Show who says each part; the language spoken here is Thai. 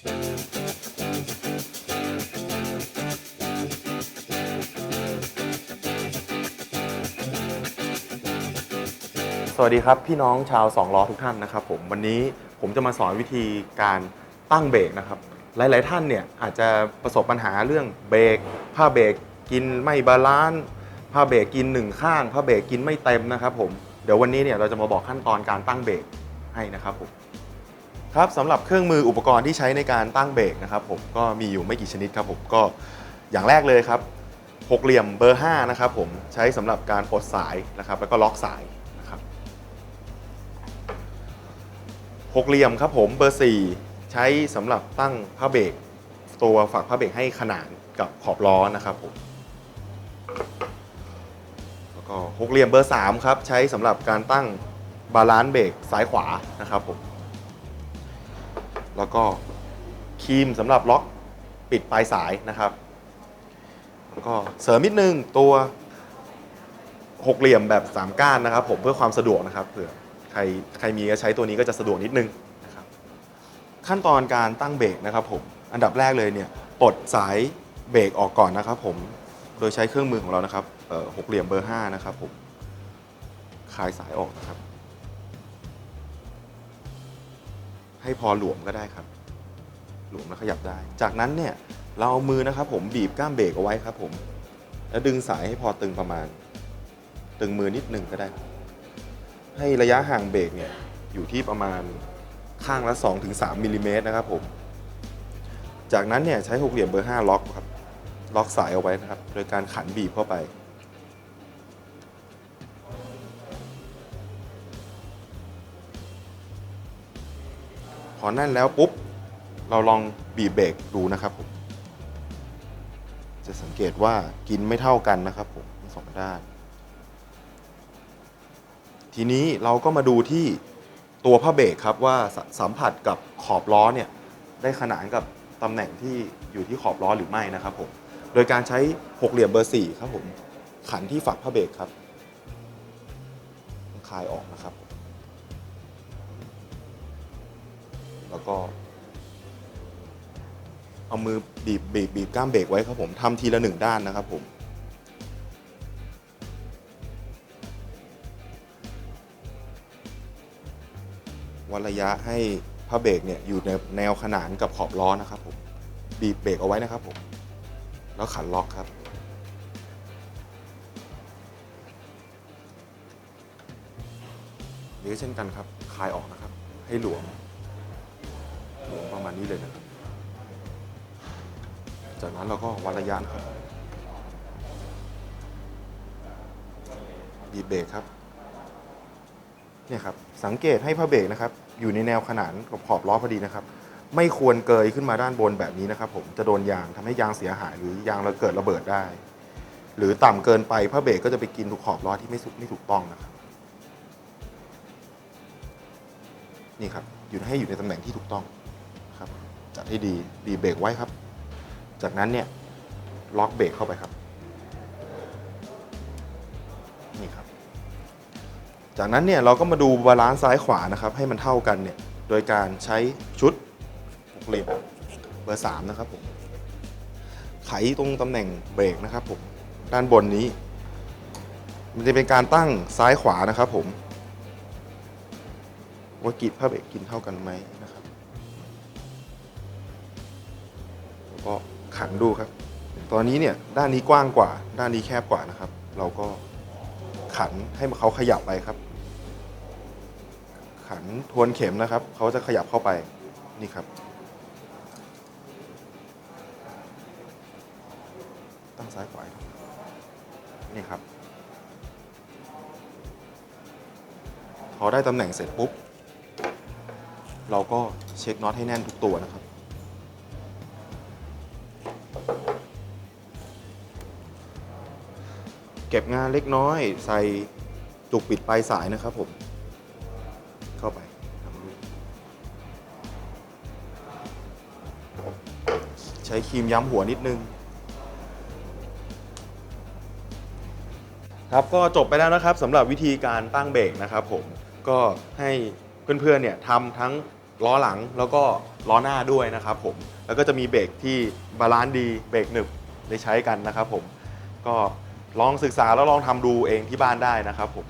Speaker 1: สวัสดีครับ พี่น้องชาวสองล้อทุกท่านนะครับผมวันนี้ผมจะมาสอนวิธีการตั้งเบรกนะครับ หลาย ๆ ท่านเนี่ยอาจจะประสบปัญหาเรื่องเบรกผ้าเบรกกินไม่บาลานซ์ผ้าเบรกกินหนึ่งข้างผ้าเบรกกินไม่เต็มนะครับผมเดี๋ยววันนี้เนี่ยเราจะมาบอกขั้นตอนการตั้งเบรกให้นะครับผม ครับสำหรับเครื่องมืออุปกรณ์ที่ใช้ในการตั้งเบรกนะครับผมก็มีอยู่ไม่กี่ชนิดครับผมก็อย่างแรกเลยครับหกเหลี่ยมเบอร์ 5 นะครับผมใช้สำหรับการปลดสายนะครับแล้วก็ล็อกสายนะครับหกเหลี่ยมครับผมเบอร์ 4 ใช้สำหรับตั้งผ้าเบรกตัวฝักผ้าเบรกให้ขนานกับขอบล้อนะครับผมแล้วก็หกเหลี่ยมเบอร์ 3 ครับใช้สำหรับการตั้งบาลานซ์เบรกซ้ายขวานะครับผม แล้วก็ครีมสำหรับล็อกปิดปลายสายนะครับ แล้วก็เสริมนิดนึงตัวหกเหลี่ยมแบบสามก้านนะครับ ผมเพื่อความสะดวกนะครับเผื่อใครใครมีก็ใช้ตัวนี้ก็จะสะดวกนิดนึงนะครับขั้นตอนการตั้งเบรกนะครับผมอันดับแรกเลยเนี่ยปลดสายเบรกออกก่อนนะครับ ผมโดยใช้เครื่องมือของเรานะครับหกเหลี่ยมเบอร์5นะครับผมคลายสายออกนะครับ ให้พอหลวมก็ได้ครับ หลวมแล้วขยับได้ จากนั้นเนี่ยเราเอามือนะครับ ผมบีบก้ามเบรกเอาไว้ครับ ผม แล้วดึงสายให้พอตึงประมาณ ตึงมือนิดหนึ่งก็ได้ ให้ระยะห่างเบรกเนี่ยอยู่ที่ประมาณข้างละ 2-3มิลลิเมตรนะครับผม จากนั้นเนี่ยใช้หกเหลี่ยมเบอร์ 5 ล็อกครับ ล็อกสายเอาไว้นะครับ โดยการขันบีบเข้าไป พอแน่นแล้วปุ๊บ เราลองบีบเบรกดูนะครับผม จะสังเกตว่ากินไม่เท่ากันนะครับผมทั้งสองด้าน ทีนี้เราก็มาดูที่ตัวผ้าเบรกครับว่าสสัมผัสกับขอบล้อเนี่ยได้ขนานกับตำแหน่งที่อยู่ที่ขอบล้อหรือไม่นะครับผม โดยการใช้หกเหลี่ยมเบอร์สี่ครับผมขันที่ฝักผ้าเบรกครับคลายออกนะครับ แล้วก็ เอามือบีบบีบบีบก้ามเบรกไว้ครับผมทำทีละหนึ่งด้านนะครับผมวัดระยะให้ผ้าเบรกเนี่ยอยู่ในแนวขนานกับขอบล้อนะครับผมบีบเบรกเอาไว้นะครับผมแล้วขันล็อกครับนี้เช่นกันครับคลายออกนะครับ ให้หลวม ประมาณนี้เลยนะครับ จากนั้นเราก็วัดระยะนครับบีบเบรกครับเนี่ยครับ สังเกตให้ผ้าเบรกนะครับ อยู่ในแนวขนานกับขอบล้อพอดีนะครับ ไม่ควรเกยขึ้นมาด้านบนแบบนี้นะครับ ผมจะโดนยางทำให้ยางเสียหาย หรือยางเราเกิดระเบิดได้ หรือต่ำเกินไปผ้าเบรกก็จะไปกินถูกขอบล้อที่ไม่สุไม่ถูกต้องนะครับ นี่ครับ อยู่ให้อยู่ในตำแหน่งที่ถูกต้อง จัดให้ดีดีเบรกไว้ครับ จากนั้นเนี่ยล็อกเบรกเข้าไปครับนี่ครับ จากนั้นเนี่ยเราก็มาดูบาลานซ์ซ้ายขวานะครับ ให้มันเท่ากันเนี่ยโดยการใช้ชุดหกเหลี่ยมเบอร์3นะครับผมไขตรงตำแหน่งเบรกนะครับผมด้านบนนี้ มันจะเป็นการตั้งซ้ายขวานะครับผมว่ากีดผ้าเบรกกินเท่ากันไหมนะครับ ก็ขันดูครับ ตอนนี้เนี่ยด้านนี้กว้างกว่า ด้านนี้แคบกว่านะครับ เราก็ขันให้เขาขยับไปครับ ขันทวนเข็มนะครับ เขาจะขยับเข้าไปนี่ครับ ตั้งซ้ายขวาครับนี่ครับ พอได้ตำแหน่งเสร็จปุ๊บ เราก็เช็คน็อตให้แน่นทุกตัวนะครับ เก็บงานเล็กน้อย ใส่จุกปิดปลายสายนะครับผม เข้าไปทำรูปใช้ครีมย้ำหัวนิดนึง ครับก็จบไปแล้วนะครับสำหรับวิธีการตั้งเบรกนะครับผมก็ให้เพื่อนๆเนี่ยทำทั้งล้อหลังแล้วก็ล้อหน้าด้วยนะครับผมแล้วก็จะมีเบรกที่บาลานซ์ดีเบรกหนึบได้ใช้กันนะครับผมก็ ลองศึกษาแล้วลองทำดูเองที่บ้านได้นะครับผม